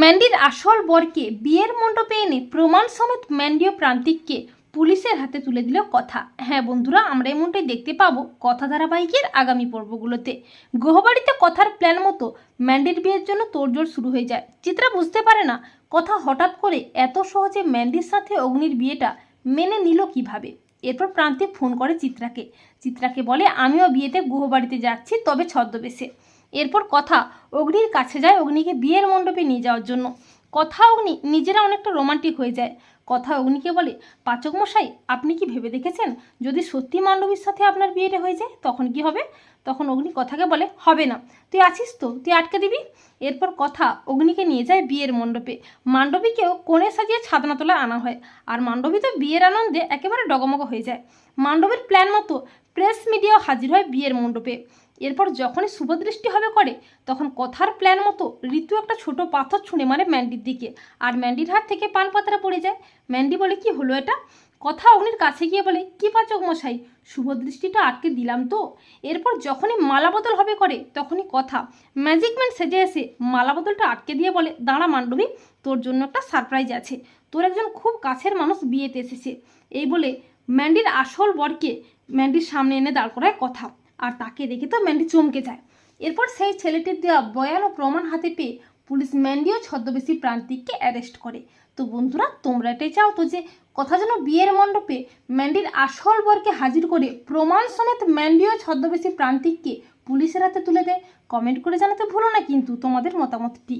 ম্যান্ডির আসল বরকে বিয়ের মণ্ডপে এনে প্রমাণ সমেত ম্যান্ডি ও প্রান্তিককে পুলিশের হাতে তুলে দিল কথা। হ্যাঁ বন্ধুরা, আমরা এমনটাই দেখতে পাবো কথা ধারাবাহিকের আগামী পর্বগুলোতে। গৃহবাড়িতে কথার প্ল্যান মতো ম্যান্ডির বিয়ের জন্য তোড়জোড় শুরু হয়ে যায়। চিত্রা বুঝতে পারে না কথা হঠাৎ করে এত সহজে ম্যান্ডির সাথে অগ্নির বিয়েটা মেনে নিল কীভাবে। এরপর প্রান্তিক ফোন করে চিত্রাকে। চিত্রাকে বলে, আমিও বিয়েতে গুহবাড়িতে যাচ্ছি, তবে ছদ্মবেশে। এরপর কথা, অগ্নির কাছে যায়, অগ্নিকে বিয়ের মণ্ডপে নিয়ে যাওয়ার জন্য। কথা, অগ্নি, নিজেরা অনেকটা রোমান্টিক হয়ে যায়। কথা, অগ্নিকে বলে, পাচক মশাই, আপনি কি ভেবে দেখেছেন? যদি সত্যি মান্ডবীর সাথে আপনার বিয়েটা হয়ে যায়, তখন কি হবে? তখন অগ্নি কথাকে বলে, হবে না। তুই আছিস তো? তুই আটকে দিবি? এরপর কথা, অগ্নিকে নিয়ে যায় বিয়ের মণ্ডপে। মান্ডবীকেও কোণে সাজিয়ে ছাদনা তোলা আনা হয়। আর মান্ডবী তো বিয়ের আনন্দে একেবারে ডগমগ হয়ে যায়। মান্ডবীর প্ল্যান মতো প্রেস মিডিয়াও হাজির হয় বিয়ের মণ্ডপে। এরপর যখনই শুভদৃষ্টি হবে করে, তখন কথার প্ল্যান মতো ঋতু একটা ছোট পাথর ছুঁড়ে মারে ম্যান্ডির দিকে। আর ম্যান্ডির হাত থেকে পান পাতারা পড়ে যায়। ম্যান্ডি বলে, কি হলো এটা? কথা অগ্নির কাছে গিয়ে বলে, কি পাচক মশাই শুভদৃষ্টিটা আটকে দিলাম তো? এরপর যখনই মালা বদল হবে করে, তখনই কথা ম্যাজিকম্যান সেজে এসে মালা বদলটা আটকে দিয়ে বলে, দাঁড়া মান্ডবী তোর জন্য একটা সারপ্রাইজ আছে। তোর একজন খুব কাছের মানুষ বিয়েতে এসেছে। এই বলে ম্যান্ডির আসল বরকে ম্যান্ডির সামনে এনে দাঁড় করায় কথা। আর তাকে দেখে তো ম্যান্ডি চমকে যায়। এরপর সেই ছেলেটির দেওয়া বয়ান ও প্রমাণ হাতে পেয়ে পুলিশ ম্যান্ডিও ছদ্মবেশী প্রান্তিককে অ্যারেস্ট করে। তো বন্ধুরা, তোমরা এটাই চাও তো যে কথা যেন বিয়ের মণ্ডপে ম্যান্ডির আসল বরকে হাজির করে প্রমাণ সমেত ম্যান্ডিও ছদ্মবেশী প্রান্তিককে পুলিশের হাতে তুলে দেয়? কমেন্ট করে জানাতে ভুলো না কিন্তু তোমাদের মতামতটি।